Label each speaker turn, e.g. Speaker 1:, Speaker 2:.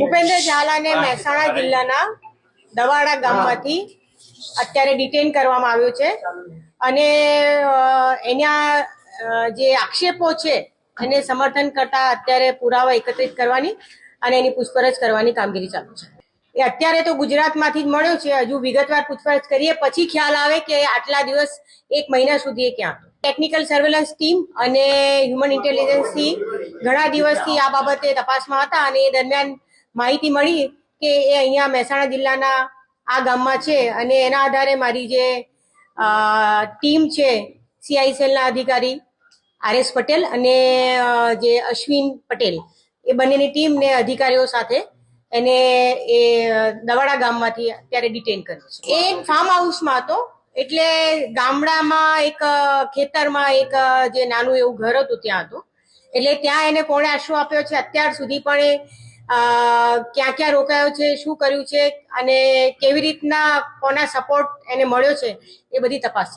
Speaker 1: ભૂપેન્દ્ર ઝાલાને મહેસાણા જિલ્લાના દવાડા ગામમાંથી અત્યારે ડિટેન કરવામાં આવ્યો છે. અને એના જે આક્ષેપો છે એને સમર્થન કરતા અત્યારે પુરાવા એકત્રિત કરવાની અને એની પૂછપરછ કરવાની કામગીરી ચાલુ છે. એ અત્યારે તો ગુજરાતમાંથી જ મળ્યો છે. હજુ વિગતવાર પૂછપરછ કરીએ. પછી ખ્યાલ આવે કે આટલા દિવસ એક મહિના સુધી એ ક્યાં ટેકનિકલ સર્વેલન્સ ટીમ અને હ્યુમન ઇન્ટેલિજન્સથી ઘણા દિવસથી આ બાબતે તપાસમાં હતા અને એ દરમિયાન માહિતી મળી કે એ અહીંયા મહેસાણા જિલ્લાના આ ગામમાં છે અને એના આધારે મારી જે ટીમ છે સીઆઈસીએલના અધિકારી આર એસ પટેલ અને જે અશ્વિન પટેલ, એ બંનેની ટીમને અધિકારીઓ સાથે એને એ દવાડા ગામમાંથી અત્યારે ડિટેન કર્યો છે. એ ફાર્મ હાઉસમાં હતો, એટલે ગામડામાં એક ખેતરમાં એક જે નાનું એવું ઘર હતું ત્યાં હતું. એટલે ત્યાં એને કોણે આશરો આપ્યો છે અત્યાર સુધી પણ એ ક્યાં ક્યાં રોકાયો છે, શું કર્યું છે અને કેવી રીતના કોના સપોર્ટ એને મળ્યો છે એ બધી તપાસ